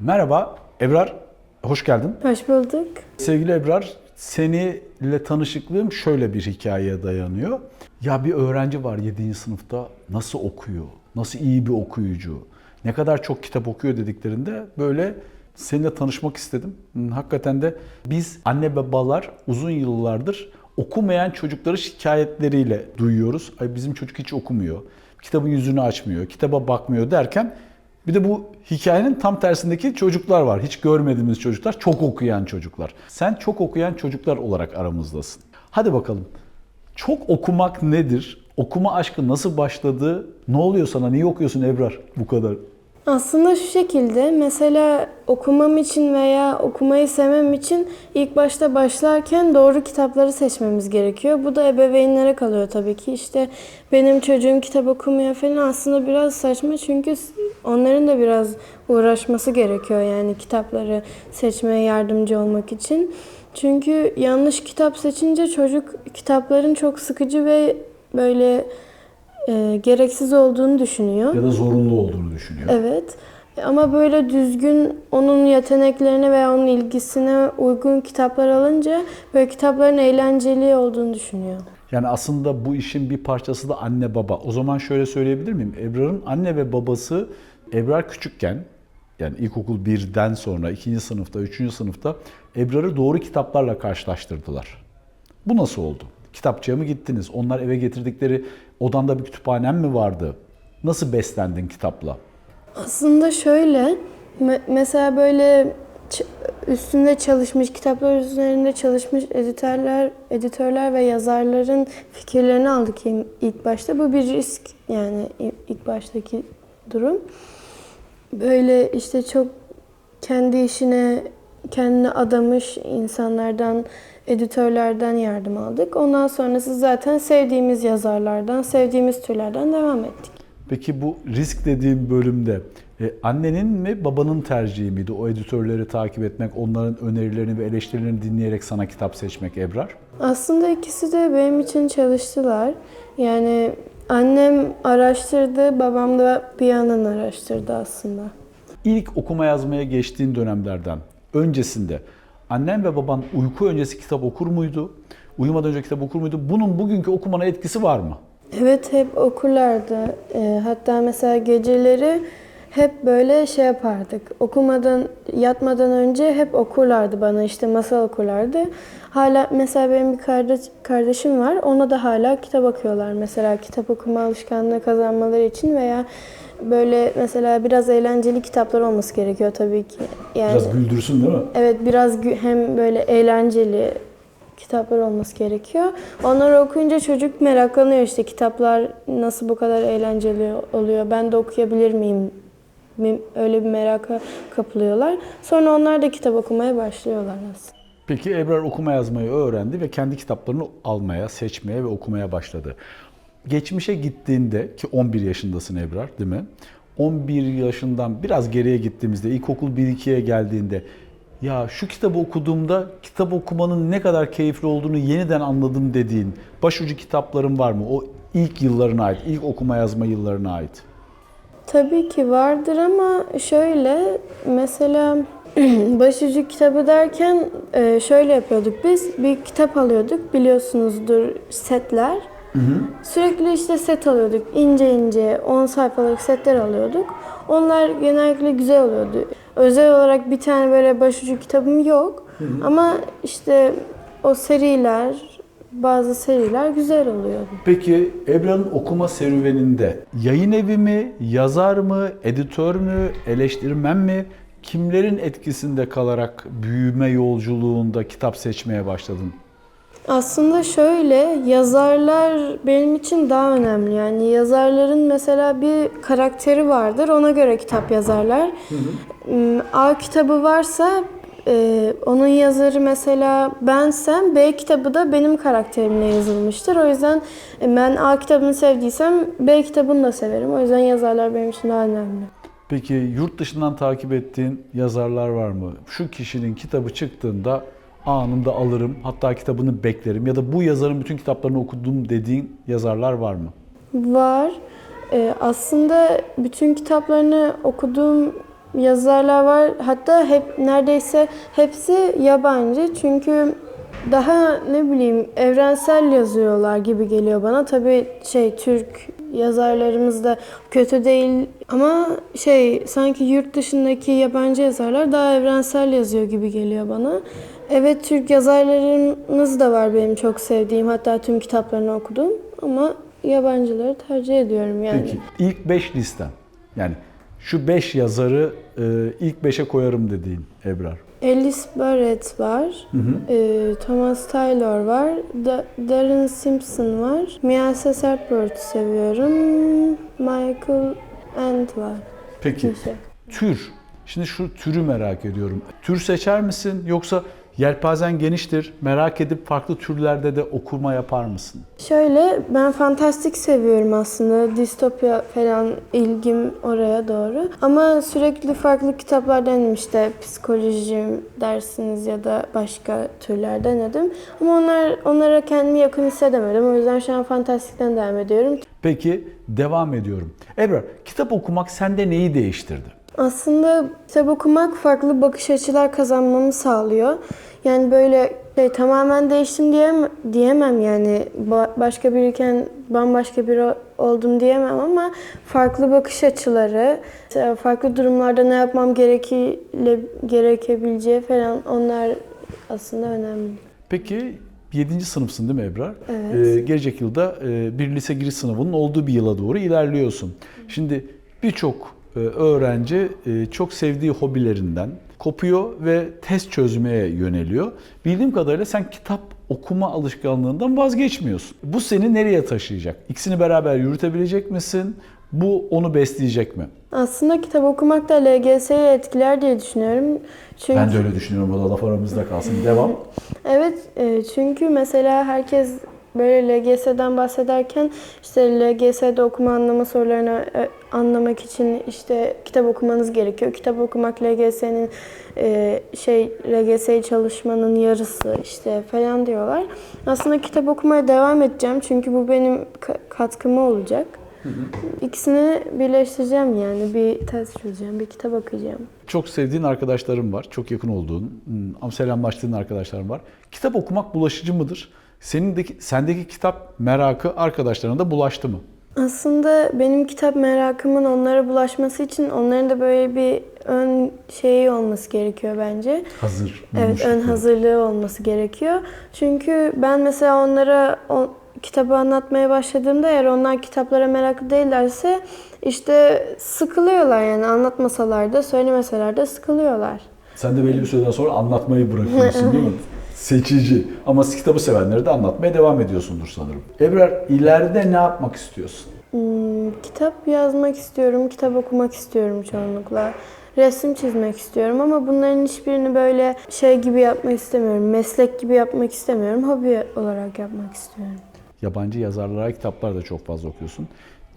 Merhaba Ebrar, hoş geldin. Hoş bulduk. Sevgili Ebrar, seninle tanışıklığım şöyle bir hikayeye dayanıyor. Ya bir öğrenci var 7. sınıfta nasıl okuyor, nasıl iyi bir okuyucu, ne kadar çok kitap okuyor dediklerinde böyle seninle tanışmak istedim. Hmm, Hakikaten de biz anne babalar uzun yıllardır okumayan çocukları şikayetleriyle duyuyoruz. Ay bizim çocuk hiç okumuyor, kitabın yüzünü açmıyor, kitaba bakmıyor derken bir de bu hikayenin tam tersindeki çocuklar var. Hiç görmediğimiz çocuklar, çok okuyan çocuklar. Sen çok okuyan çocuklar olarak aramızdasın. Hadi bakalım. Çok okumak nedir? Okuma aşkı nasıl başladı? Ne oluyor sana? Niye okuyorsun Ebrar bu kadar? Aslında şu şekilde mesela okumam için veya okumayı sevmem için ilk başta başlarken doğru kitapları seçmemiz gerekiyor. Bu da ebeveynlere kalıyor tabii ki. İşte benim çocuğum kitap okumuyor falan aslında biraz saçma çünkü onların da biraz uğraşması gerekiyor yani kitapları seçmeye yardımcı olmak için. Çünkü yanlış kitap seçince çocuk kitapların çok sıkıcı ve böyle e, gereksiz olduğunu düşünüyor. Ya da zorunlu olduğunu düşünüyor. Evet. Ama böyle düzgün onun yeteneklerine veya onun ilgisine uygun kitaplar alınca böyle kitapların eğlenceli olduğunu düşünüyor. Yani aslında bu işin bir parçası da anne baba. O zaman şöyle söyleyebilir miyim? Ebrar'ın anne ve babası Ebrar küçükken yani ilkokul 1'den sonra 2. sınıfta, 3. sınıfta Ebrar'ı doğru kitaplarla karşılaştırdılar. Bu nasıl oldu? Kitapçıya mı gittiniz? Onlar eve getirdikleri odanda bir kütüphanen mi vardı? Nasıl beslendin kitapla? Aslında şöyle me- mesela böyle üstünde çalışmış kitaplar üzerinde çalışmış editörler editörler ve yazarların fikirlerini aldık ilk başta. Bu bir risk yani ilk baştaki durum. Böyle işte çok kendi işine kendini adamış insanlardan, editörlerden yardım aldık. Ondan sonrası zaten sevdiğimiz yazarlardan, sevdiğimiz türlerden devam ettik. Peki bu risk dediğim bölümde e, annenin mi babanın tercihi miydi o editörleri takip etmek, onların önerilerini ve eleştirilerini dinleyerek sana kitap seçmek Ebrar? Aslında ikisi de benim için çalıştılar. Yani annem araştırdı, babam da bir yandan araştırdı aslında. İlk okuma yazmaya geçtiğin dönemlerden öncesinde annen ve baban uyku öncesi kitap okur muydu? Uyumadan önce kitap okur muydu? Bunun bugünkü okumana etkisi var mı? Evet hep okurlardı. Ee, hatta mesela geceleri hep böyle şey yapardık. Okumadan, yatmadan önce hep okurlardı bana işte masal okurlardı. Hala mesela benim bir kardeş, kardeşim var. Ona da hala kitap okuyorlar. Mesela kitap okuma alışkanlığı kazanmaları için veya böyle mesela biraz eğlenceli kitaplar olması gerekiyor tabii ki. Yani Biraz güldürsün değil mi? Evet biraz hem böyle eğlenceli kitaplar olması gerekiyor. Onları okuyunca çocuk meraklanıyor işte kitaplar nasıl bu kadar eğlenceli oluyor. Ben de okuyabilir miyim? Mi- Öyle bir meraka kapılıyorlar. Sonra onlar da kitap okumaya başlıyorlar aslında. Peki Ebrar okuma yazmayı öğrendi ve kendi kitaplarını almaya, seçmeye ve okumaya başladı. Geçmişe gittiğinde ki 11 yaşındasın Ebrar değil mi? 11 yaşından biraz geriye gittiğimizde ilkokul 1-2'ye geldiğinde ya şu kitabı okuduğumda kitap okumanın ne kadar keyifli olduğunu yeniden anladım dediğin başucu kitapların var mı? O ilk yıllarına ait, ilk okuma yazma yıllarına ait. Tabii ki vardır ama şöyle mesela başucu kitabı derken e, şöyle yapıyorduk biz. Bir kitap alıyorduk biliyorsunuzdur setler. Sürekli işte set alıyorduk. ince ince 10 sayfalık setler alıyorduk. Onlar genellikle güzel oluyordu. Özel olarak bir tane böyle başucu kitabım yok. Ama işte o seriler, bazı seriler güzel oluyordu. Peki Ebrar'ın okuma serüveninde yayın evi mi, yazar mı, editör mü, eleştirmen mi, kimlerin etkisinde kalarak büyüme yolculuğunda kitap seçmeye başladın? Aslında şöyle, yazarlar benim için daha önemli. Yani yazarların mesela bir karakteri vardır, ona göre kitap yazarlar. Hmm, A kitabı varsa e, onun yazarı mesela bensem, B kitabı da benim karakterimle yazılmıştır. O yüzden e, ben A kitabını sevdiysem B kitabını da severim. O yüzden yazarlar benim için daha önemli. Peki yurt dışından takip ettiğin yazarlar var mı? Şu kişinin kitabı çıktığında anında alırım, hatta kitabını beklerim ya da bu yazarın bütün kitaplarını okudum dediğin yazarlar var mı? Var. Ee, aslında bütün kitaplarını okuduğum yazarlar var. Hatta hep neredeyse hepsi yabancı. Çünkü daha ne bileyim evrensel yazıyorlar gibi geliyor bana. Tabii şey Türk yazarlarımız da kötü değil ama şey sanki yurt dışındaki yabancı yazarlar daha evrensel yazıyor gibi geliyor bana. Evet Türk yazarlarımız da var benim çok sevdiğim hatta tüm kitaplarını okudum ama yabancıları tercih ediyorum yani. Peki ilk 5 listen. Yani şu 5 yazarı e, ilk 5'e koyarım dediğin Ebrar. Alice Barrett var, e, Thomas Taylor var, Da- Darren Simpson var, Miyase Sertbert'i seviyorum, Michael Ent var. Peki şey. tür. Şimdi şu türü merak ediyorum. Tür seçer misin yoksa yelpazen geniştir. Merak edip farklı türlerde de okuma yapar mısın? Şöyle ben fantastik seviyorum aslında. Distopya falan ilgim oraya doğru. Ama sürekli farklı kitaplar denedim işte psikoloji dersiniz ya da başka türler denedim. Ama onlar onlara kendimi yakın hissedemedim. O yüzden şu an fantastikten devam ediyorum. Peki devam ediyorum. Ebrar kitap okumak sende neyi değiştirdi? Aslında kitap okumak farklı bakış açılar kazanmamı sağlıyor. Yani böyle şey, tamamen değiştim diyemem, diyemem yani Ba- başka biriyken bambaşka biri oldum diyemem ama farklı bakış açıları, farklı durumlarda ne yapmam gerekile, gerekebileceği falan onlar aslında önemli. Peki 7. sınıfsın değil mi Ebrar? Evet. Ee, gelecek yılda e, bir lise giriş sınavının olduğu bir yıla doğru ilerliyorsun. Şimdi birçok öğrenci e, çok sevdiği hobilerinden kopuyor ve test çözmeye yöneliyor. Bildiğim kadarıyla sen kitap okuma alışkanlığından vazgeçmiyorsun. Bu seni nereye taşıyacak? İkisini beraber yürütebilecek misin? Bu onu besleyecek mi? Aslında kitap okumak da LGS'yi etkiler diye düşünüyorum. Çünkü Ben de öyle düşünüyorum. O da laf aramızda kalsın. Devam. Evet e, çünkü mesela herkes böyle LGS'den bahsederken işte LGS'de okuma anlama sorularını e, anlamak için işte kitap okumanız gerekiyor. Kitap okumak LGS'nin e, şey LGS'yi çalışmanın yarısı işte falan diyorlar. Aslında kitap okumaya devam edeceğim çünkü bu benim ka- katkıma olacak. İkisini birleştireceğim yani bir test çözeceğim, bir kitap okuyacağım. Çok sevdiğin arkadaşlarım var. Çok yakın olduğun, selamlaştığın arkadaşlarım var. Kitap okumak bulaşıcı mıdır? Senindeki, sendeki kitap merakı arkadaşlarına da bulaştı mı? Aslında benim kitap merakımın onlara bulaşması için onların da böyle bir ön şeyi olması gerekiyor bence. Hazır. Evet, ön hazırlığı olması gerekiyor. Çünkü ben mesela onlara o kitabı anlatmaya başladığımda eğer onlar kitaplara meraklı değillerse işte sıkılıyorlar yani anlatmasalar da söylemeseler de sıkılıyorlar. Sen de belli bir süreden sonra anlatmayı bırakıyorsun değil mi? Seçici. Ama kitabı sevenleri de anlatmaya devam ediyorsundur sanırım. Ebrar ileride ne yapmak istiyorsun? Hmm, kitap yazmak istiyorum, kitap okumak istiyorum çoğunlukla. Resim çizmek istiyorum ama bunların hiçbirini böyle şey gibi yapmak istemiyorum. Meslek gibi yapmak istemiyorum. Hobi olarak yapmak istiyorum. Yabancı yazarlara kitaplar da çok fazla okuyorsun.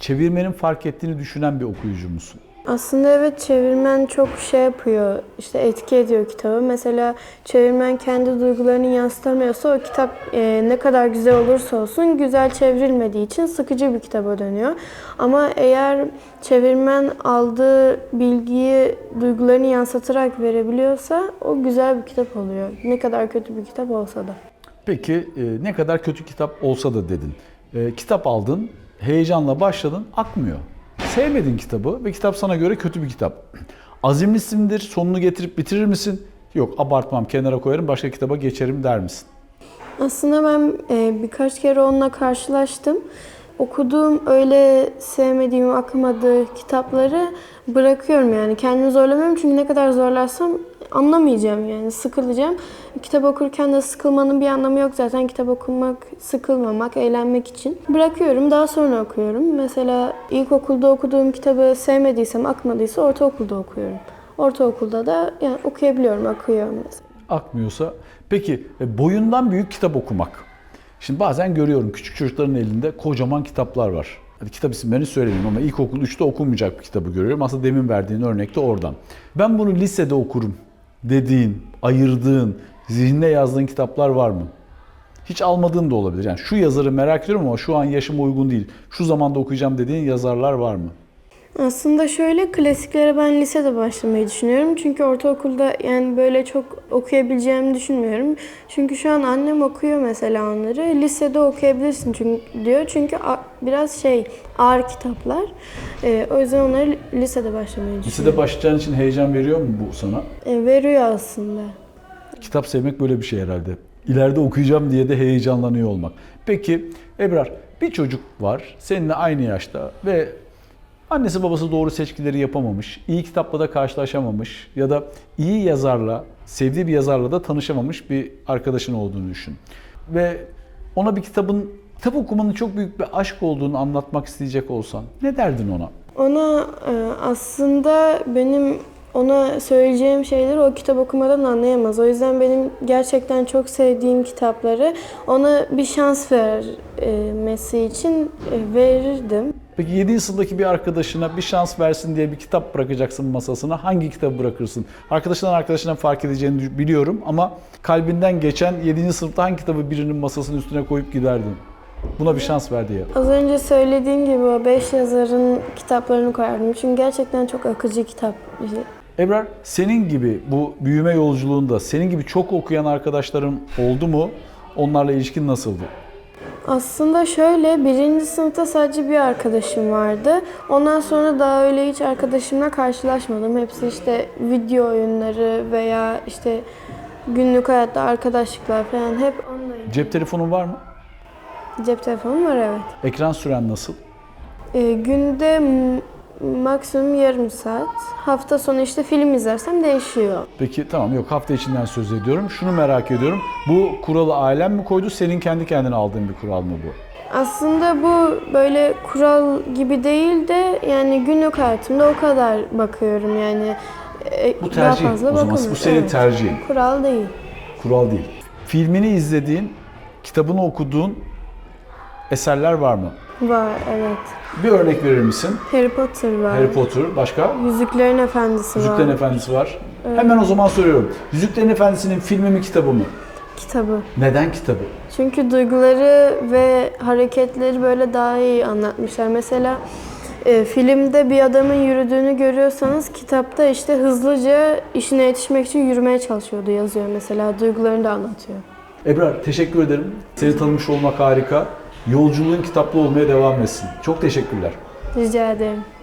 Çevirmenin fark ettiğini düşünen bir okuyucu musun? Aslında evet çevirmen çok şey yapıyor, işte etki ediyor kitabı. Mesela çevirmen kendi duygularını yansıtamıyorsa o kitap e, ne kadar güzel olursa olsun güzel çevrilmediği için sıkıcı bir kitaba dönüyor. Ama eğer çevirmen aldığı bilgiyi duygularını yansıtarak verebiliyorsa o güzel bir kitap oluyor. Ne kadar kötü bir kitap olsa da. Peki e, ne kadar kötü kitap olsa da dedin. E, kitap aldın, heyecanla başladın, akmıyor. Sevmedin kitabı ve kitap sana göre kötü bir kitap. Azimlisindir, sonunu getirip bitirir misin? Yok abartmam, kenara koyarım, başka kitaba geçerim der misin? Aslında ben e, birkaç kere onunla karşılaştım. Okuduğum öyle sevmediğim, akmadığı kitapları bırakıyorum yani. Kendimi zorlamıyorum çünkü ne kadar zorlarsam anlamayacağım yani sıkılacağım. Kitap okurken de sıkılmanın bir anlamı yok zaten. Kitap okumak, sıkılmamak, eğlenmek için. Bırakıyorum, daha sonra okuyorum. Mesela ilkokulda okuduğum kitabı sevmediysem, akmadıysa ortaokulda okuyorum. Ortaokulda da yani okuyabiliyorum, akıyor mesela. Akmıyorsa. Peki e, boyundan büyük kitap okumak. Şimdi bazen görüyorum küçük çocukların elinde kocaman kitaplar var. Hadi kitap isimlerini söylemeyeyim ama ilkokul 3'te okunmayacak bir kitabı görüyorum. Aslında demin verdiğin örnek de oradan. Ben bunu lisede okurum dediğin, ayırdığın, zihnine yazdığın kitaplar var mı? Hiç almadığın da olabilir. Yani şu yazarı merak ediyorum ama şu an yaşıma uygun değil. Şu zamanda okuyacağım dediğin yazarlar var mı? Aslında şöyle klasiklere ben lisede başlamayı düşünüyorum. Çünkü ortaokulda yani böyle çok okuyabileceğimi düşünmüyorum. Çünkü şu an annem okuyor mesela onları. Lisede okuyabilirsin çünkü diyor. Çünkü biraz şey ağır kitaplar. Ee, o yüzden onları lisede başlamayı düşünüyorum. Lisede başlayacağın için heyecan veriyor mu bu sana? E, veriyor aslında. Kitap sevmek böyle bir şey herhalde. İleride okuyacağım diye de heyecanlanıyor olmak. Peki Ebrar bir çocuk var seninle aynı yaşta ve annesi babası doğru seçkileri yapamamış, iyi kitapla da karşılaşamamış ya da iyi yazarla, sevdiği bir yazarla da tanışamamış bir arkadaşın olduğunu düşün. Ve ona bir kitabın, kitap okumanın çok büyük bir aşk olduğunu anlatmak isteyecek olsan ne derdin ona? Ona e, aslında benim ona söyleyeceğim şeyleri o kitap okumadan anlayamaz. O yüzden benim gerçekten çok sevdiğim kitapları ona bir şans vermesi için e, verirdim. Peki 7. sınıftaki bir arkadaşına bir şans versin diye bir kitap bırakacaksın masasına. Hangi kitabı bırakırsın? Arkadaşından arkadaşına fark edeceğini biliyorum ama kalbinden geçen 7. sınıfta hangi kitabı birinin masasının üstüne koyup giderdin? Buna bir şans ver diye. Az önce söylediğim gibi o beş yazarın kitaplarını koyardım. Çünkü gerçekten çok akıcı kitap. Ebrar senin gibi bu büyüme yolculuğunda senin gibi çok okuyan arkadaşların oldu mu? Onlarla ilişkin nasıldı? Aslında şöyle birinci sınıfta sadece bir arkadaşım vardı. Ondan sonra daha öyle hiç arkadaşımla karşılaşmadım. Hepsi işte video oyunları veya işte günlük hayatta arkadaşlıklar falan hep onunla ilgili. Cep telefonun var mı? Cep telefonum var evet. Ekran süren nasıl? Ee, günde maksimum yarım saat. Hafta sonu işte film izlersem değişiyor. Peki tamam yok hafta içinden söz ediyorum. Şunu merak ediyorum. Bu kuralı ailen mi koydu? Senin kendi kendine aldığın bir kural mı bu? Aslında bu böyle kural gibi değil de yani günlük hayatımda o kadar bakıyorum yani. e, Bu daha tercih fazla o zaman. bakamıyorum. Bu senin tercihin. Kural değil. Kural değil. Filmini izlediğin, kitabını okuduğun eserler var mı? Var evet. Bir örnek verir misin? Harry Potter var. Harry Potter, başka? Yüzüklerin Efendisi Yüzüklerin var. Efendisi var. Hemen o zaman soruyorum. Yüzüklerin Efendisi'nin filmi mi kitabı mı? Kitabı. Neden kitabı? Çünkü duyguları ve hareketleri böyle daha iyi anlatmışlar. Mesela e, filmde bir adamın yürüdüğünü görüyorsanız kitapta işte hızlıca işine yetişmek için yürümeye çalışıyordu yazıyor mesela. Duygularını da anlatıyor. Ebrar teşekkür ederim. Seni tanımış olmak harika. Yolculuğun kitaplı olmaya devam etsin. Çok teşekkürler. Rica ederim.